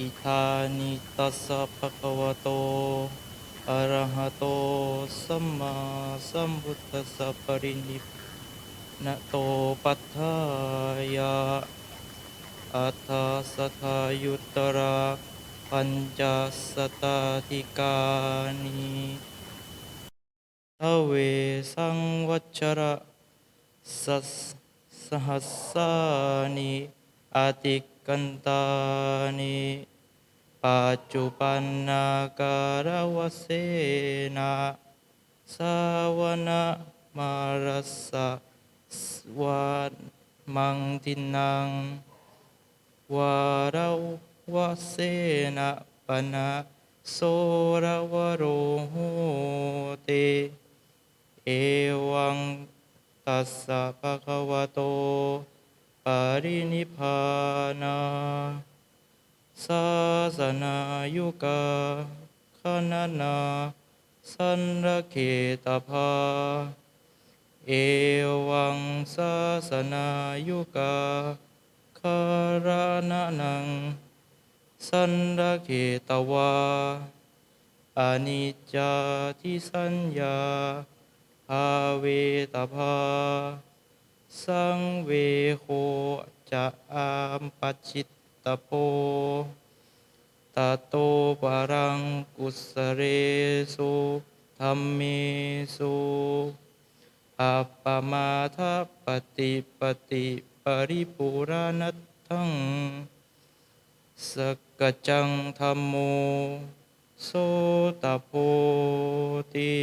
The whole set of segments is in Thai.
อิธานิตัสสะภะคะวะโตอะระหะโตสัมมาสัมพุทธัสสะปรินิพนะโตปัฏฐายะอัฏฐสทายุตระปัญจสตาธิกานิทเวสังวัชระสัสสหัสสานิอาติกันตานิ ปัจจุปันนาการวเสนาสาวนะมารสสะสวานมังตินัง วารวเสนะปนะโสรวโรโหเต เอวังตัสสะภะคะวะโต ปรินิพพานา ศาสนายุกาคณนาสันรเขตภา เอวังศาสนายุกาคารณนัง สันรเขตวาอนิจจาทิสัญญาภาเวตภา สังเวโคจะอามปัจจิตตโพ ตโตปรังกุสเรสุธรรมเมสุอัปปมาทปฏิปติปริปุรานัตถังสกจังธรรมโมโสตโพติ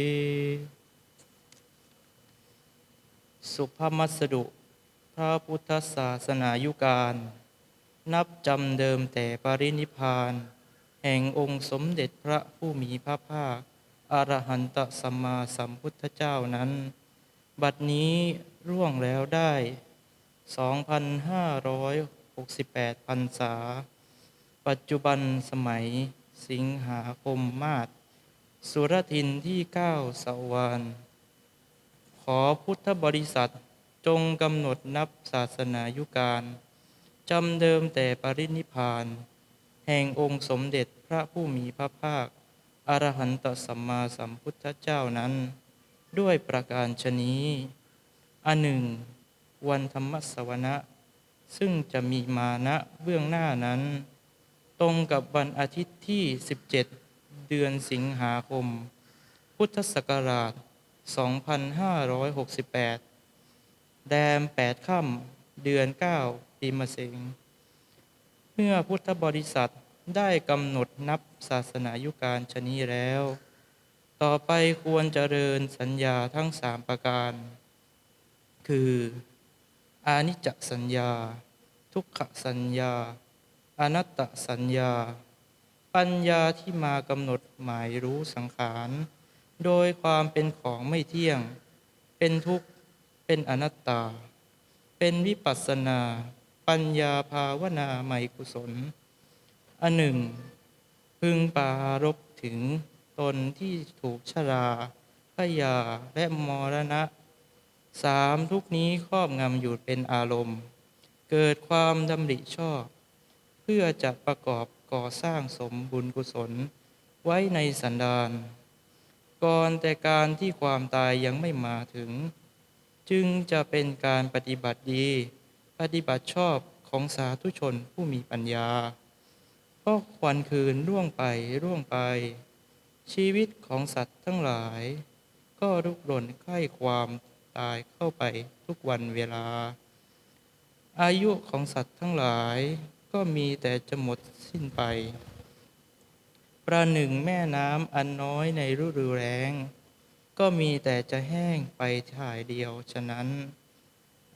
สุภามัสดุ พระพุทธศาสนายุการ นับจำเดิมแต่ปรินิพาน แห่งองค์สมเด็จพระผู้มีพระภาคอรหันตสัมมาสัมพุทธเจ้านั้น บัดนี้ร่วงแล้วได้ 2,568พรรษา ปัจจุบันสมัยสิงหาคมมาศสุรทินที่9สวรรค์ขอพุทธบริษัทจงกำหนดนับศาสนายุการจำเดิมแต่ปรินิพาน แห่งองค์สมเด็จพระผู้มีพระภาค อรหันตสัมมาสัมพุทธเจ้านั้น ด้วยประการชนี้อันหนึ่ง วันธรรมสวนะ ซึ่งจะมีมาณเบื้องหน้านั้น ตรงกับวันอาทิตย์ที่ 17 เดือนสิงหาคม พุทธศักราช 2568 แดม8ค่ำเดือน 9 ปีมะเสง เมื่อพุทธบริษัทได้กำหนดนับศาสนายุการชนี้แล้ว ต่อไปควรเจริญสัญญาทั้งสามประการ คืออานิจจสัญญา ทุกขสัญญา อนัตตสัญญา ปัญญาที่มากำหนดหมายรู้สังขาร โดยความเป็นของไม่เที่ยง เป็นทุกข์ เป็นอนัตตา เป็นวิปัสสนา ปัญญาภาวนาไม่กุศล อันหนึ่ง พึงปรารบถึงตนที่ถูกชราพยาและมรณะสามทุกนี้ครอบงำอยู่เป็นอารมณ์ เกิดความดำริชอบ เพื่อจะประกอบก่อสร้างสมบุญกุศล ไว้ในสันดานก่อนแต่การที่ความตายยังไม่มาถึง จึงจะเป็นการปฏิบัติดี ปฏิบัติชอบของสาธุชนผู้มีปัญญาเพราะควันคืนร่วงไปร่วงไป ชีวิตของสัตว์ทั้งหลาย ก็รุกรนใกล้ความตายเข้าไปทุกวันเวลา อายุของสัตว์ทั้งหลายก็มีแต่จะหมดสิ้นไป ประหนึ่งแม่น้ำอันน้อยในฤดูแล้งก็มีแต่จะแห้งไปถ่ายเดียวฉะนั้น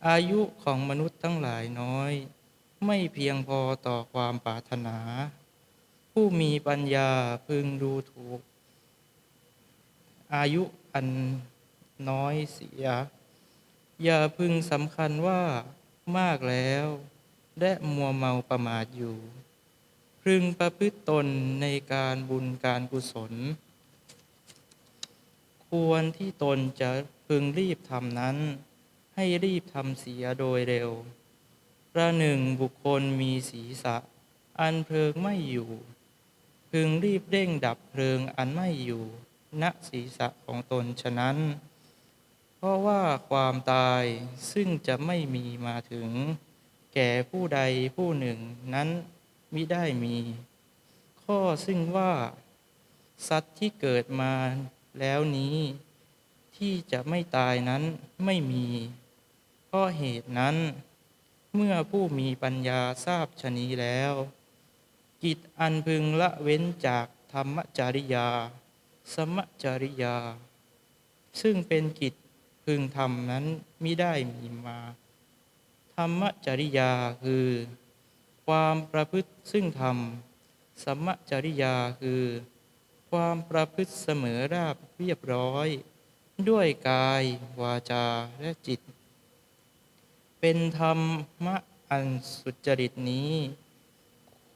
อายุของมนุษย์ทั้งหลายน้อย ไม่เพียงพอต่อความปรารถนา ผู้มีปัญญาพึงดูถูก อายุอันน้อยเสีย อย่าพึงสำคัญว่ามากแล้ว และมัวเมาประมาทอยู่ พึงประพฤติตนในการบุญการกุศล ควรที่ตนจะพึงรีบทำนั้น ให้รีบทำเสียโดยเร็ว ประหนึ่งบุคคลมีศีรษะ อันเพลิงไม่อยู่ พึงรีบเร่งดับเพลิงอันไม่อยู่ ณศีรษะของตนฉะนั้น เพราะว่าความตายซึ่งจะไม่มีมาถึง แก่ผู้ใดผู้หนึ่งนั้นมิได้มี ข้อซึ่งว่า สัตว์ที่เกิดมาแล้วนี้ ที่จะไม่ตายนั้นไม่มี เพราะเหตุนั้น เมื่อผู้มีปัญญาทราบชะนีแล้ว กิจอันพึงละเว้นจากธรรมจริยา สมจริยา ซึ่งเป็นกิจพึงทำนั้นมิได้มีมา ธรรมจริยาคือ ความประพฤติซึ่งธรรม สมจริยาคือ ความประพฤติเสมอราบเรียบร้อย ด้วยกายวาจาและจิต เป็นธรรมะอันสุจริตนี้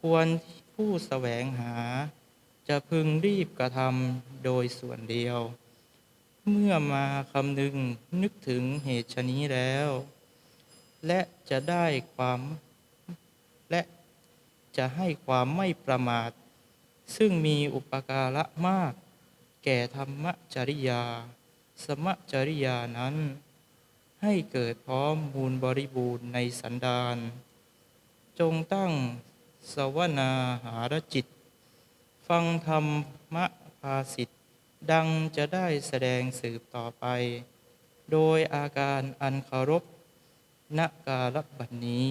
ควรผู้แสวงหา จะพึงรีบกระทำโดยส่วนเดียว เมื่อมาคำนึงนึกถึงเหตุชนี้แล้ว และจะได้ความและจะให้ความไม่ประมาท ซึ่งมีอุปการะมาก แก่ธรรมจริยา สมจริยานั้น ให้เกิดพร้อมมูลบริบูรณ์ในสันดานจงตั้งสวนาหารจิต ฟังธรรมะภาสิทธิ์ดังจะได้แสดงสืบต่อไป โดยอาการอันเคารพณกาลบัดนี้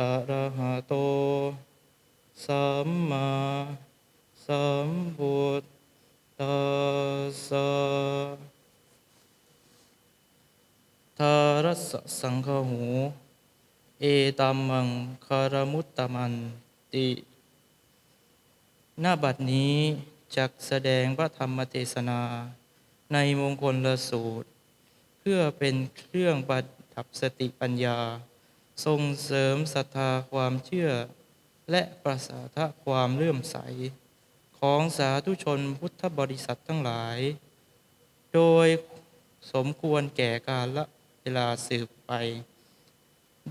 อะระหะโต สัมมาสัมพุทธัสสะทารัสสะสังฆหู เอตัมมังคารมุตตมันติ หน้าบัดนี้จักแสดงพระธรรมเทศนา ในมงคลละสูตร เพื่อเป็นเครื่องประดับสติปัญญา ส่งเสริมศรัทธาความเชื่อ และประสาทความเลื่อมใส ของสาธุชนพุทธบริษัททั้งหลาย โดยสมควรแก่กาลเวลาสืบไป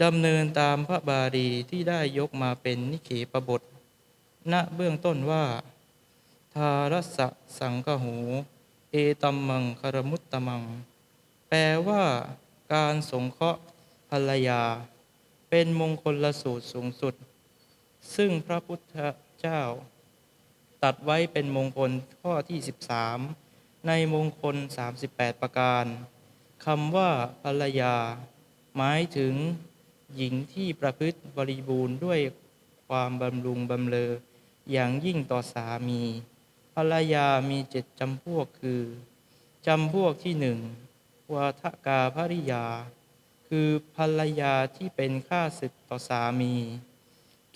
ดำเนินตามพระบาลีที่ได้ยกมาเป็นนิเขปบท ณเบื้องต้นว่า ทารสะสังคหู เอตัมมังคารมุตตมัง แปลว่าการสงเคราะห์ภรรยา เป็นมงคลละสูตรสูงสุด ซึ่งพระพุทธเจ้า ตัดไว้เป็นมงคลข้อที่ 13 ในมงคล 38 ประการคำว่าภรรยา หมายถึงหญิงที่ประพฤติบริบูรณ์ด้วยความบำรุงบำเรออย่างยิ่งต่อสามี ภรรยามีเจ็ดจำพวกคือ จำพวกที่หนึ่งวาทกาภริยา คือภรรยาที่เป็นข้าศึกต่อสามี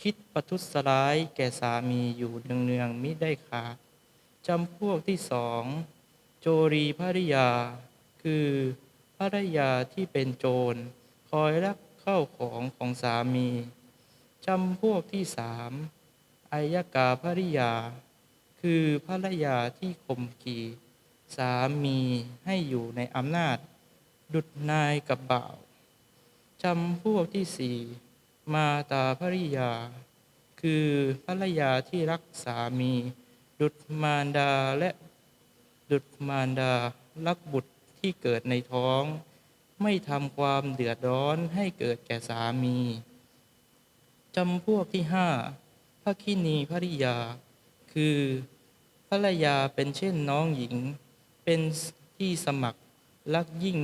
คิดประทุษร้ายแก่สามีอยู่เนืองๆมิได้ขาดจำพวกที่สองโจรีภริยา คือภรรยาที่เป็นโจร คอยลักเข้าของของสามีจำพวกที่สามอายกาภริยา คือภรรยาที่ข่มขีสามีให้อยู่ในอำนาจ ดุดนายกับบ่าว จำพวกที่สี่มาตาภริยา คือภรรยาที่รักสามี ดุดมารดาและดุดมารดารักบุตรที่เกิดในท้อง ไม่ทำความเดือดร้อนให้เกิดแก่สามีจำพวกที่ห้าพระคินีภริยา คือภรรยาเป็นเช่นน้องหญิง เป็นที่สมัครรักยิ่ง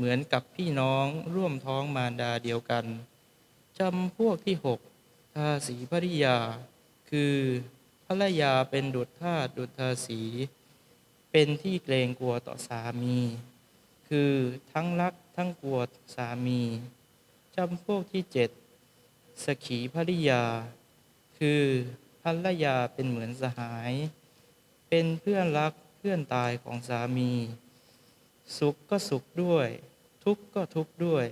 เหมือนกับพี่น้องร่วมท้องมารดาเดียวกันจำพวกที่หกทาสีภริยา คือภรรยาเป็นดุจธาดุจทาสีเป็เป็นที่เกรงกลัวต่อสามี คือทั้งรักทั้งกลัวสามีจำพวกที่เจ็ดสขีภริยา คือภรรยาเป็นเหมือนสหาย เป็นเพื่อนรักเพื่อนตายของสามี สุขก็สุขด้วย ทุกข์ก็ทุกข์ด้วย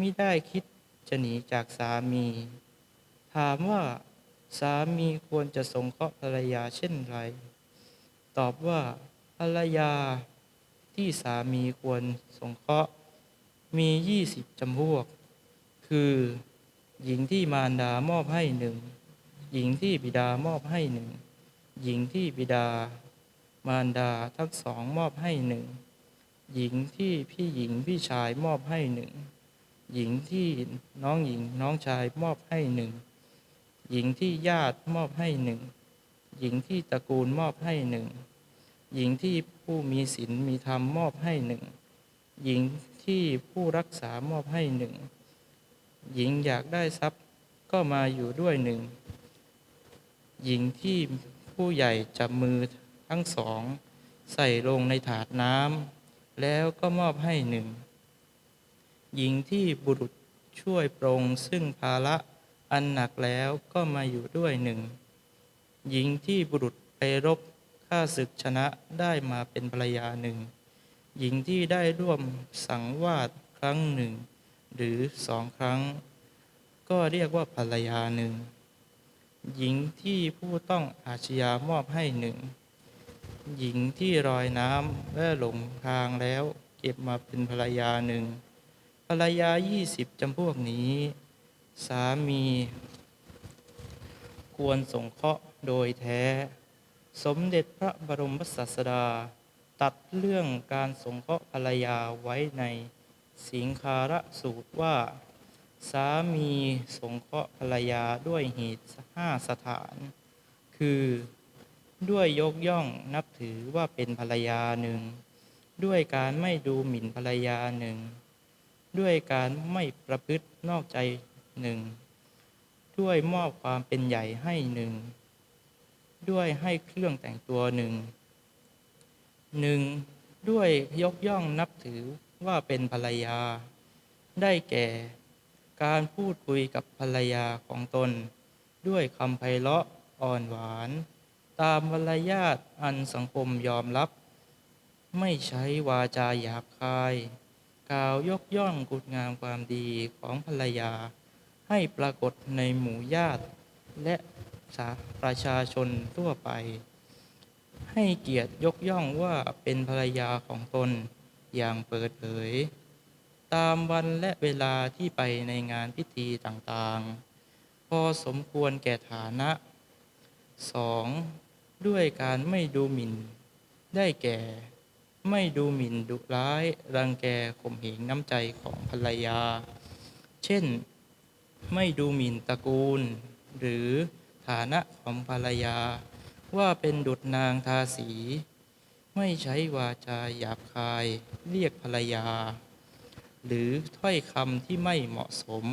มิได้คิดจะหนีจากสามี ถามว่าสามีควรจะสงเคราะห์ภรรยาเช่นไร ตอบว่าภรรยาที่สามีควรสงเคราะห์มียี่สิบจำพวก คือ หญิงที่มารดามอบให้หนึ่ง หญิงที่บิดามอบให้หนึ่ง หญิงที่บิดา มารดาทั้งสองมอบให้หนึ่ง หญิงที่พี่หญิงพี่ชายมอบให้หนึ่ง หญิงที่น้องหญิงน้องชายมอบให้หนึ่ง หญิงที่ญาติมอบให้หนึ่ง หญิงที่ตระกูลมอบให้หนึ่ง หญิงที่ผู้มีศีลมีธรรมมอบให้หนึ่ง หญิงที่ผู้รักษามอบให้หนึ่ง หญิงอยากได้ทรัพย์ก็มาอยู่ด้วยหนึ่ง หญิงที่ผู้ใหญ่จับมือทั้งสอง ใส่ลงในถาดน้ำ แล้วก็มอบให้หนึ่ง หญิงที่บุรุษช่วยปรงซึ่งภาระอันหนักแล้วก็มาอยู่ด้วยหนึ่ง หญิงที่บุรุษไปรบฆ่าศึกชนะได้มาเป็นภรรยาหนึ่ง หญิงที่ได้ร่วมสังวาสครั้งหนึ่ง หรือสองครั้ง ก็เรียกว่าภรรยาหนึ่ง หญิงที่ผู้ต้องอาชญามอบให้หนึ่ง หญิงที่รอยน้ำและหลงทางแล้วเก็บมาเป็นภรรยาหนึ่งภรรยายี่สิบจำพวกนี้ สามี ควรสงเคราะห์โดยแท้ สมเด็จพระบรมศาสดา ตัดเรื่องการสงเคราะห์ภรรยาไว้ในสิงคาระสูตรว่า สามีสงเคราะห์ภรรยาด้วยเหตุห้าสถาน คือ ด้วยยกย่องนับถือว่าเป็นภรรยาหนึ่ง ด้วยการไม่ดูหมิ่นภรรยาหนึ่ง ด้วยการไม่ประพฤตินอกใจหนึ่ง ด้วยมอบความเป็นใหญ่ให้หนึ่ง ด้วยให้เครื่องแต่งตัวหนึ่งหนึ่งด้วยยกย่องนับถือว่าเป็นภรรยา ได้แก่ การพูดคุยกับภรรยาของตน ด้วยคำไพเราะอ่อนหวาน ตามวรยาทอันสังคมยอมรับ ไม่ใช้วาจาหยาบคาย กล่าวยกย่องกุดงามความดีของภรรยา ให้ปรากฏในหมู่ญาติ และสาประชาชนทั่วไป ให้เกียรติยกย่องว่าเป็นภรรยาของตนอย่างเปิดเผย ตามวันและเวลาที่ไปในงานพิธีต่างๆ พอสมควรแก่ฐานะ 2. ด้วยการไม่ดูหมิ่น ได้แก่ ไม่ดูหมิ่นดุร้าย รังแกข่มเหงน้ำใจของภรรยา เช่น ไม่ดูหมิ่นตระกูล หรือฐานะของภรรยา ว่าเป็นดุจนางทาสี ไม่ใช้วาจาหยาบคาย เรียกภรรยา หรือถ้อยคำที่ไม่เหมาะสม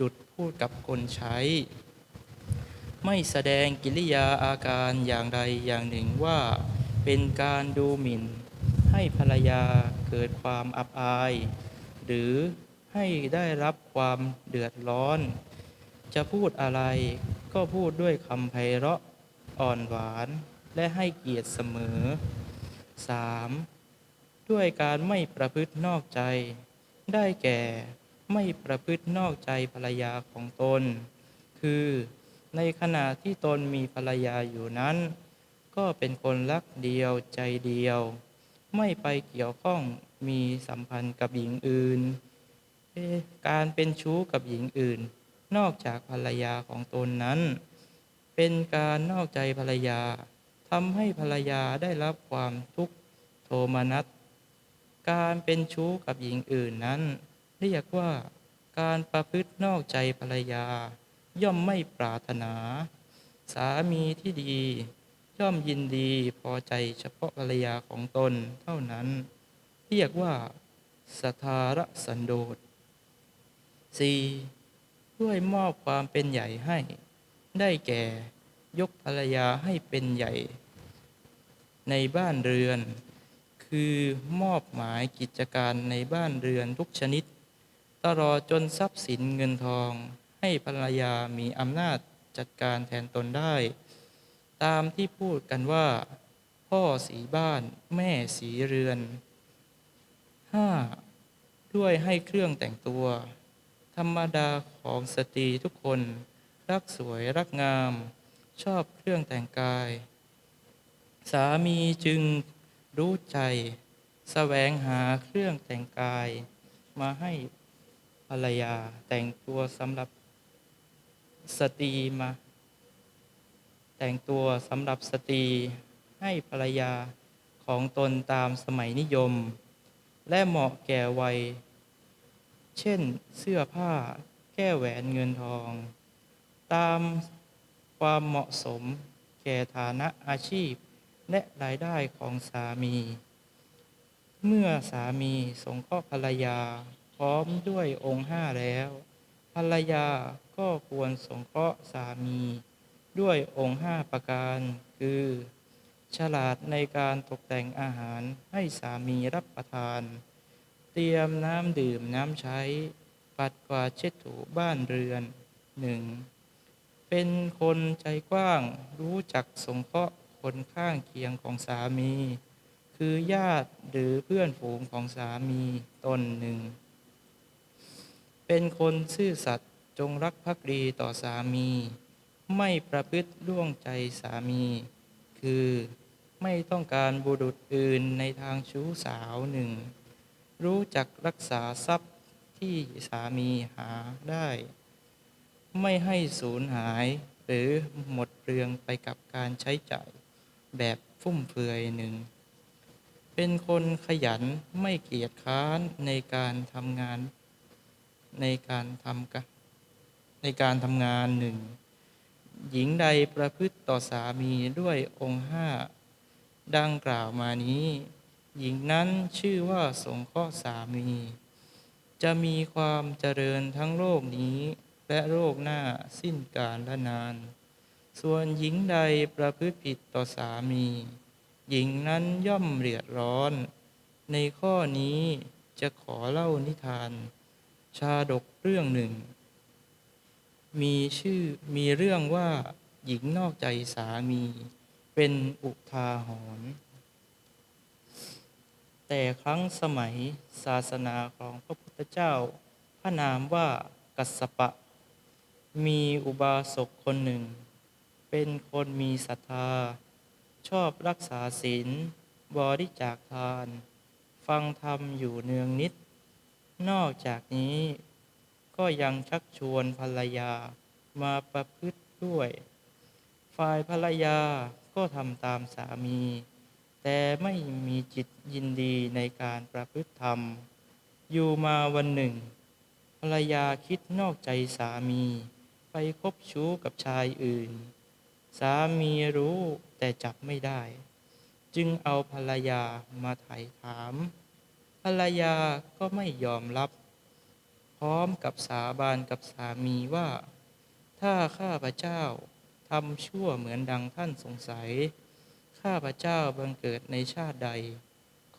ดุดพูดกับคนใช้ ไม่แสดงกิริยาอาการอย่างใดอย่างหนึ่งว่า เป็นการดูหมิ่น ให้ภรรยาเกิดความอับอาย หรือให้ได้รับความเดือดร้อน จะพูดอะไรก็พูดด้วยคำไพเราะอ่อนหวานและให้เกียรติเสมอ 3. ด้วยการไม่ประพฤตินอกใจ ได้แก่ไม่ประพฤตินอกใจภรรยาของตน คือ ในขณะที่ตนมีภรรยาอยู่นั้น ก็เป็นคนรักเดียวใจเดียว ไม่ไปเกี่ยวข้องมีสัมพันธ์กับหญิงอื่น การเป็นชู้กับหญิงอื่น นอกจากภรรยาของตนนั้น เป็นการนอกใจภรรยาทำให้ภรรยาได้รับความทุกข์โทมนัสการเป็นชู้กับหญิงอื่นนั้น เรียกว่าการประพฤตินอกใจภรรยา ย่อมไม่ปรารถนา สามีที่ดี ย่อมยินดีพอใจเฉพาะภรรยาของตนเท่านั้น เรียกว่าสทธารสันโดษ 4. ด้วยมอบความเป็นใหญ่ให้ ได้แก่ยกภรรยาให้เป็นใหญ่ ในบ้านเรือน คือมอบหมายกิจการในบ้านเรือนทุกชนิด ตลอดจนทรัพย์สินเงินทอง ให้ภรรยามีอำนาจจัดการแทนตนได้ ตามที่พูดกันว่า พ่อสีบ้านแม่สีเรือน 5. ด้วยให้เครื่องแต่งตัว ธรรมดาของสตรีทุกคน รักสวยรักงาม ชอบเครื่องแต่งกาย สามีจึงรู้ใจแสวงหาเครื่องแต่งกาย มาให้ภรรยาแต่งตัวสำหรับ สตรีมา แต่งตัวสำหรับสตรีให้ภรรยาของตนตามสมัยนิยม และเหมาะแก่วัย เช่นเสื้อผ้าแก้แหวนเงินทอง ตามความเหมาะสมแก่ฐานะอาชีพและรายได้ของสามี เมื่อสามีสงเคราะห์ภรรยาพร้อมด้วยองค์ห้าแล้ว ภรรยา ก็ควรสงเคราะห์สามี ด้วยองค์ห้าประการ คือ ฉลาดในการตกแต่งอาหารให้สามีรับประทาน เตรียมน้ำดื่มน้ำใช้ ปัดกวาดเช็ดถูบ้านเรือนหนึ่งเป็นคนใจกว้างรู้จักสงเคราะห์คนข้างเคียงของสามี คือญาติหรือเพื่อนฝูงของสามีตนหนึ่ง เป็นคนซื่อสัตย์ จงรักภักดีต่อสามี ไม่ประพฤติล่วงใจสามี คือไม่ต้องการบุรุษอื่นในทางชู้สาวหนึ่ง รู้จักรักษาทรัพย์ที่สามีหาได้ ไม่ให้สูญหายหรือหมดเปลืองไปกับการใช้จ่ายแบบฟุ่มเฟือยหนึ่ง เป็นคนขยันไม่เกียจค้านในการทำงาน ในการทำกะ ในการทำงานหนึ่งหญิงใดประพฤติต่อสามีด้วยองค์ห้าดังกล่าวมานี้ หญิงนั้นชื่อว่าสงเคราะห์สามี จะมีความเจริญทั้งโลกนี้ และโลกหน้าสิ้นกาลและนาน ส่วนหญิงใดประพฤติผิดต่อสามี หญิงนั้นย่อมเดือดร้อน ในข้อนี้จะขอเล่านิทาน ชาดกเรื่องหนึ่ง มีชื่อมีเรื่องว่าหญิงนอกใจสามี เป็นอุทาหรณ์แต่ครั้งสมัยศาสนาของพระพุทธเจ้า พระนามว่ากัสสปะ มีอุบาสกคนหนึ่ง เป็นคนมีศรัทธา ชอบรักษาศีลบริจาคทาน ฟังธรรมอยู่เนืองนิด นอกจากนี้ ก็ยังชักชวนภรรยามาประพฤติด้วย ฝ่ายภรรยาก็ทำตามสามี แต่ไม่มีจิตยินดีในการประพฤติธรรม อยู่มาวันหนึ่ง ภรรยาคิดนอกใจสามี ไปคบชู้กับชายอื่น สามีรู้แต่จับไม่ได้ จึงเอาภรรยามาไถ่ถาม ภรรยาก็ไม่ยอมรับ พร้อมกับสาบานกับสามีว่า ถ้าข้าพระเจ้าทำชั่วเหมือนดังท่านสงสัย ข้าพระเจ้าบังเกิดในชาติใด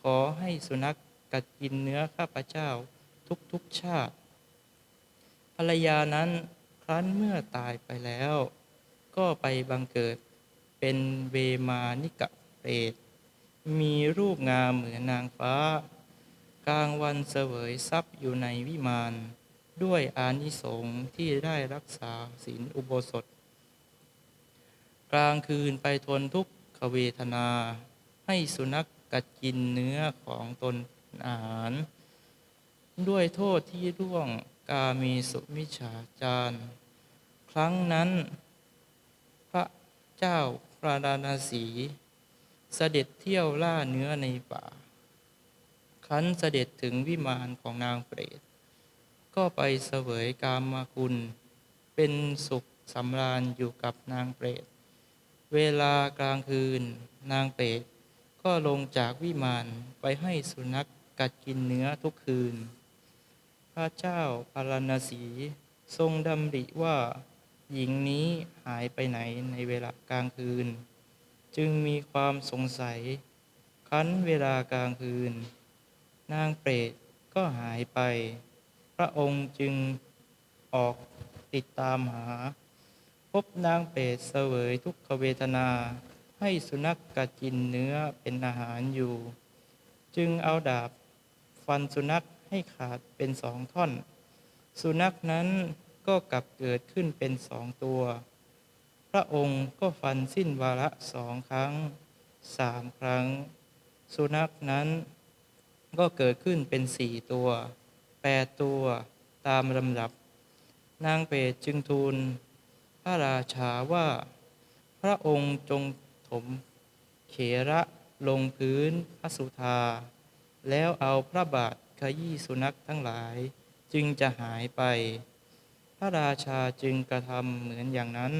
ขอให้สุนัขกัดกินเนื้อข้าพระเจ้าทุกๆชาติ ภรรยานั้นครั้นเมื่อตายไปแล้ว ก็ไปบังเกิดเป็นเวมานิกะเปรตมีรูปงามเหมือนนางฟ้า กลางวันเสวยทรัพย์อยู่ในวิมาน ด้วยอานิสงส์ที่ได้รักษาศีลอุโบสถ กลางคืนไปทนทุกขเวทนา ให้สุนัขกกัดกินเนื้อของตนอาหาร ด้วยโทษที่ร่วงกามีสุมิจฉาจารครั้งนั้น พระเจ้าพระดานาสี เสด็จเที่ยวล่าเนื้อในป่า ครั้นเสด็จถึงวิมานของนางเปรต ก็ไปเสวยกามมาคุณ เป็นสุขสำราญอยู่กับนางเปรต เวลากลางคืน นางเปรตก็ลงจากวิมานไปให้สุนัขกัดกินเนื้อทุกคืน พระเจ้าพารณสีทรงดำริว่าหญิงนี้หายไปไหนในเวลากลางคืน จึงมีความสงสัยคันเวลากลางคืน นางเปรตก็หายไป พระองค์จึงออกติดตามหา พบนางเปรตเสวยทุกขเวทนา ให้สุนัขกัดกินเนื้อเป็นอาหารอยู่ จึงเอาดาบฟันสุนัขให้ขาดเป็นสองท่อน สุนัขนั้นก็กลับเกิดขึ้นเป็นสองตัว พระองค์ก็ฟันสิ้นวาระสองครั้งสามครั้ง สุนัขนั้น ก็เกิดขึ้นเป็นสี่ตัวแปดตัวตามลำดับ นางเปรตจึงทูล พระราชาว่า พระองค์จงถม เขระลงพื้นพระสุธา แล้วเอาพระบาทขยี้สุนัขทั้งหลาย จึงจะหายไป พระราชาจึงกระทำเหมือนอย่างนั้น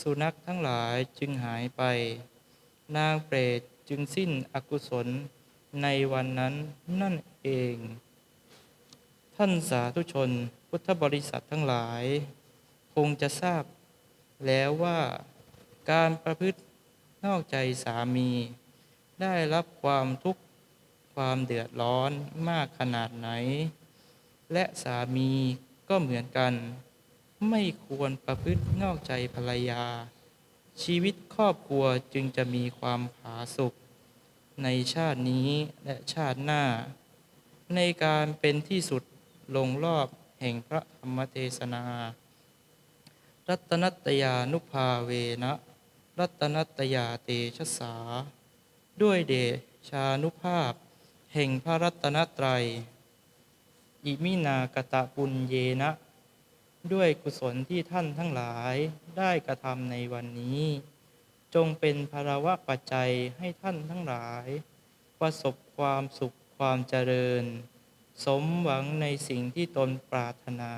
สุนัขทั้งหลายจึงหายไป นางเปรตจึงสิ้นอกุศล ในวันนั้นนั่นเอง ท่านสาธุชนพุทธบริษัททั้งหลาย คงจะทราบแล้วว่าการประพฤตินอกใจสามี ได้รับความทุกข์ความเดือดร้อนมากขนาดไหน และสามีก็เหมือนกัน ไม่ควรประพฤตินอกใจภรรยา ชีวิตครอบครัวจึงจะมีความผาสุก ในชาตินี้และชาติหน้า ในการเป็นที่สุดลงรอบแห่งพระธรรมเทศนา รัตนัตยานุภาเวนะ รัตนัตยาเตชะสา ด้วยเดชานุภาพ แห่งพระรัตนตรัย อิมินากตะปุญเยนะ ด้วยกุศลที่ท่านทั้งหลายได้กระทำในวันนี้ จงเป็นภารวะปัจจัยให้ท่านทั้งหลาย ประสบความสุขความเจริญ สมหวังในสิ่งที่ตนปรารถนา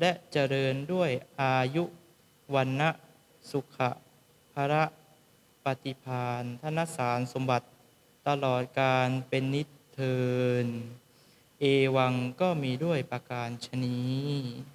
และเจริญด้วยอายุวันนะสุขะภระปฏิพานธนสารสมบัติตลอดการเป็นนิเทิน เอวังก็มีด้วยประการชนี้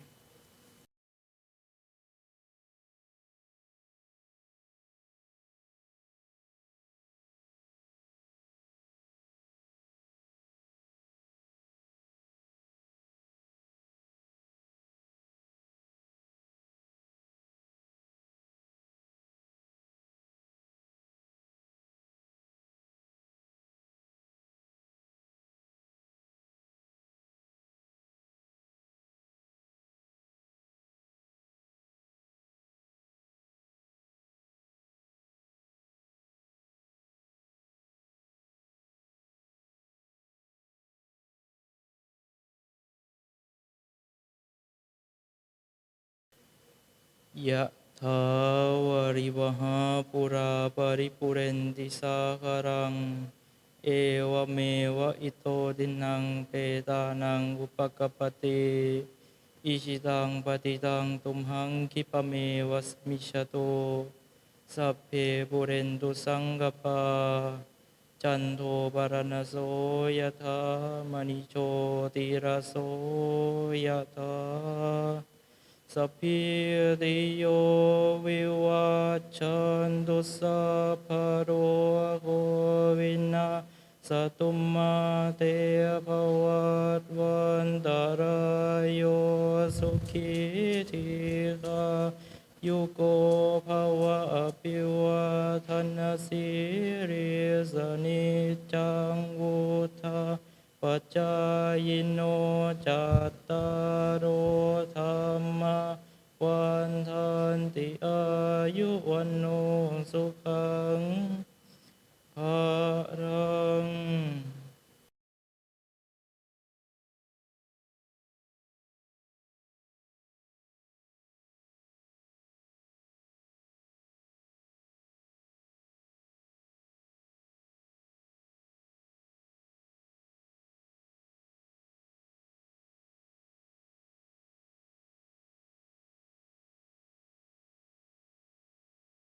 ยะถาวาริวหาปุราปริปุเรนติสาคารัง เอวเมวะอิโตดินังเปตานังอุปกปติอิชิตังปฏิตังตุมหังคิปเมวะสมิชโตสัพเพปุเรนตุสังกปา จันโทปรณโสยะธามณิโชติระโสยะธา สัพพิติโยวิวัชชันตุสัพพะโรโควินาสตุมมาเตภวัตวันตาราโยสุขีทีคายุโกภวะอภิวาทนสิริสนิจจังวุธา ปัจจายโนจัตตารโอธรรมวันทันติอายุวันโนสุขังภา